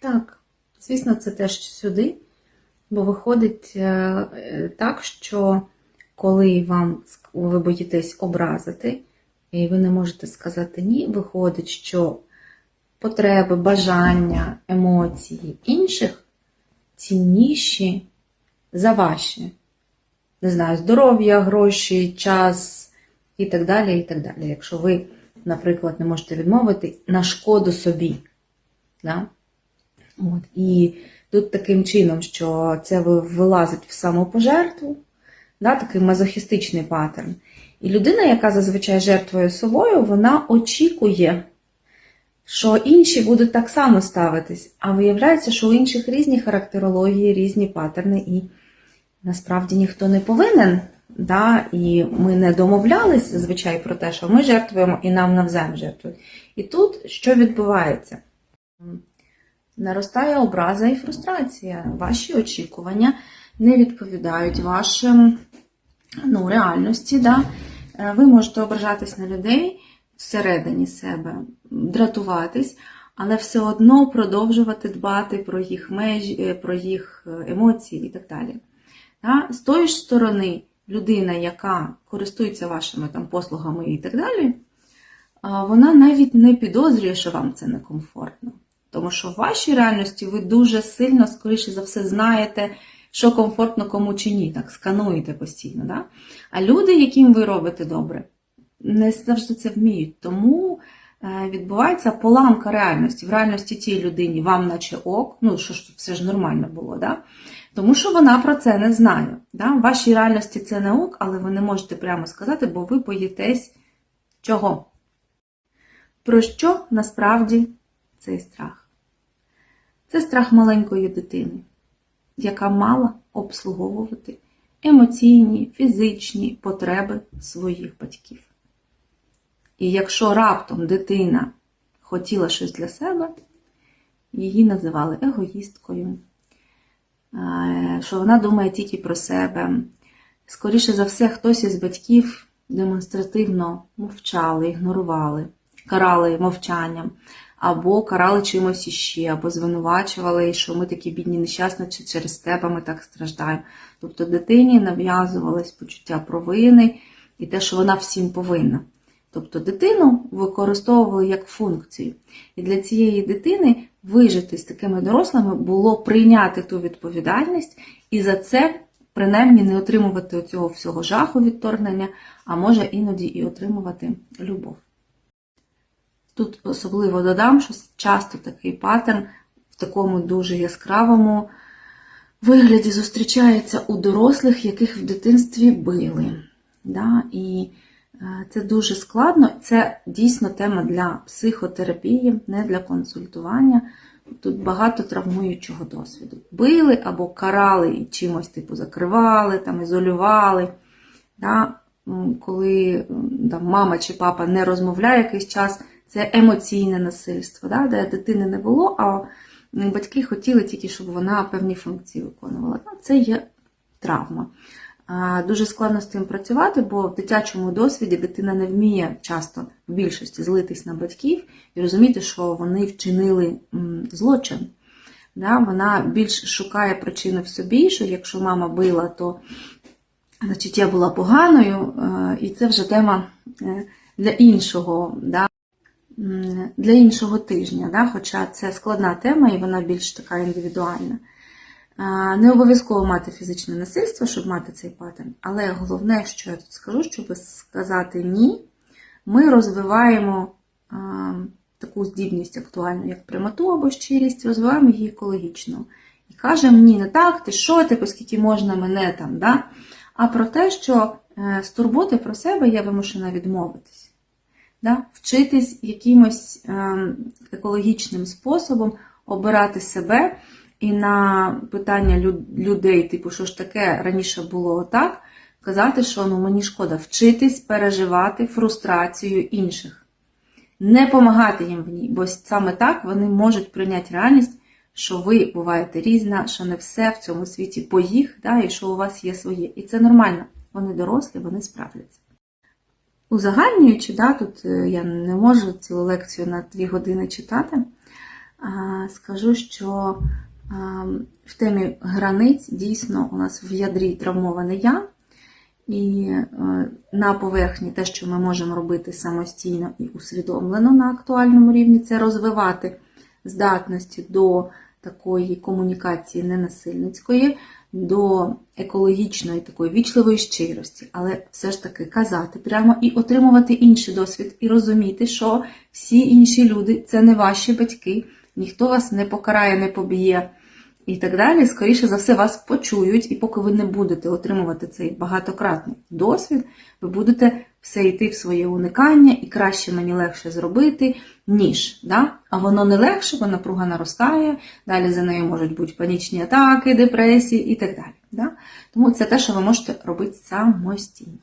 Так, звісно, це теж сюди, бо виходить е, е, так, що коли вам ви боїтесь образити, і ви не можете сказати ні, виходить, що потреби, бажання, емоції інших цінніші за ваші. Не знаю, здоров'я, гроші, час і так далі. і так далі. Якщо ви, наприклад, не можете відмовити на шкоду собі. Да? От. І тут таким чином, що це вилазить в самопожертву, да, такий мазохістичний паттерн. І людина, яка зазвичай жертвує собою, вона очікує, що інші будуть так само ставитись. А виявляється, що у інших різні характерології, різні паттерни, і насправді ніхто не повинен. Да? І ми не домовлялись зазвичай про те, що ми жертвуємо і нам навзаєм жертвують. І тут що відбувається? Наростає образа і фрустрація. Ваші очікування не відповідають вашим ну, реальності. Да? Е, Ви можете ображатись на людей всередині себе, дратуватись, але все одно продовжувати дбати про їх межі, е, про їх е, емоції і так далі. Да? З тої ж сторони, людина, яка користується вашими там, послугами і так далі, вона навіть не підозрює, що вам це некомфортно. Тому що в вашій реальності ви дуже сильно, скоріше за все, знаєте, що комфортно кому чи ні, так скануєте постійно. Да? А люди, яким ви робите добре, не завжди це вміють. Тому е, відбувається поламка реальності. В реальності тій людині вам наче ок, ну що ж все ж нормально було, да? тому що вона про це не знає. Да? В вашій реальності це не ок, але ви не можете прямо сказати, бо ви боїтесь чого? Про що насправді цей страх? Це страх маленької дитини, яка мала обслуговувати емоційні, фізичні потреби своїх батьків. І якщо раптом дитина хотіла щось для себе, її називали егоїсткою, що вона думає тільки про себе. Скоріше за все, хтось із батьків демонстративно мовчали, ігнорували, карали мовчанням, або карали чимось іще, або звинувачували, що ми такі бідні нещасні, чи через тебе ми так страждаємо. Тобто дитині нав'язувалось почуття провини і те, що вона всім повинна. Тобто дитину використовували як функцію. І для цієї дитини вижити з такими дорослими було прийняти ту відповідальність і за це принаймні не отримувати цього всього жаху відторгнення, а може іноді і отримувати любов. Тут особливо додам, що часто такий паттерн в такому дуже яскравому вигляді зустрічається у дорослих, яких в дитинстві били. Да? І е, це дуже складно. Це дійсно тема для психотерапії, не для консультування. Тут багато травмуючого досвіду. Били або карали і чимось типу закривали, там, ізолювали. Да? Коли там, мама чи папа не розмовляє якийсь час, це емоційне насильство, да? де дитини не було, а батьки хотіли тільки, щоб вона певні функції виконувала. Ну, Це є травма. Дуже складно з цим працювати, бо в дитячому досвіді дитина не вміє часто в більшості злитись на батьків і розуміти, що вони вчинили злочин. Да? Вона більш шукає причини в собі, що якщо мама била, то значить, я була поганою, е, і це вже тема е, для іншого, да? Для іншого тижня. Да? Хоча це складна тема і вона більш така індивідуальна. Не обов'язково мати фізичне насильство, щоб мати цей паттерн, але головне, що я тут скажу, щоб сказати ні, ми розвиваємо таку здібність актуальну, як прямоту або щирість, розвиваємо її екологічно. І кажемо, ні, не так, ти що, ти, оскільки можна мене там, да? а про те, що е, з турботи про себе я вимушена відмовитись. Да? Вчитись якимось ем, екологічним способом обирати себе. І на питання людей, типу, що ж таке раніше було так, казати, що ну, мені шкода вчитись переживати фрустрацію інших, не допомагати їм в ній, бо саме так вони можуть прийняти реальність, що ви буваєте різна, що не все в цьому світі по їх, да, і що у вас є своє. І це нормально. Вони дорослі, вони справляться. Узагальнюючи, да, тут е, я не можу цілу лекцію на дві години читати. скажу, що в темі границь дійсно у нас в ядрі травмоване я. І е, на поверхні те, що ми можемо робити самостійно і усвідомлено на актуальному рівні, це розвивати здатності до такої комунікації ненасильницької, до екологічної такої вічливої щирості, але все ж таки казати прямо і отримувати інший досвід, і розуміти, що всі інші люди це не ваші батьки, ніхто вас не покарає, не поб'є і так далі, скоріше за все, вас почують, і поки ви не будете отримувати цей багатократний досвід, ви будете все йти в своє уникання, і краще мені легше зробити, ніж. Да? А воно не легше, бо напруга наростає, далі за нею можуть бути панічні атаки, депресії і так далі. Да? Тому це те, що ви можете робити самостійно.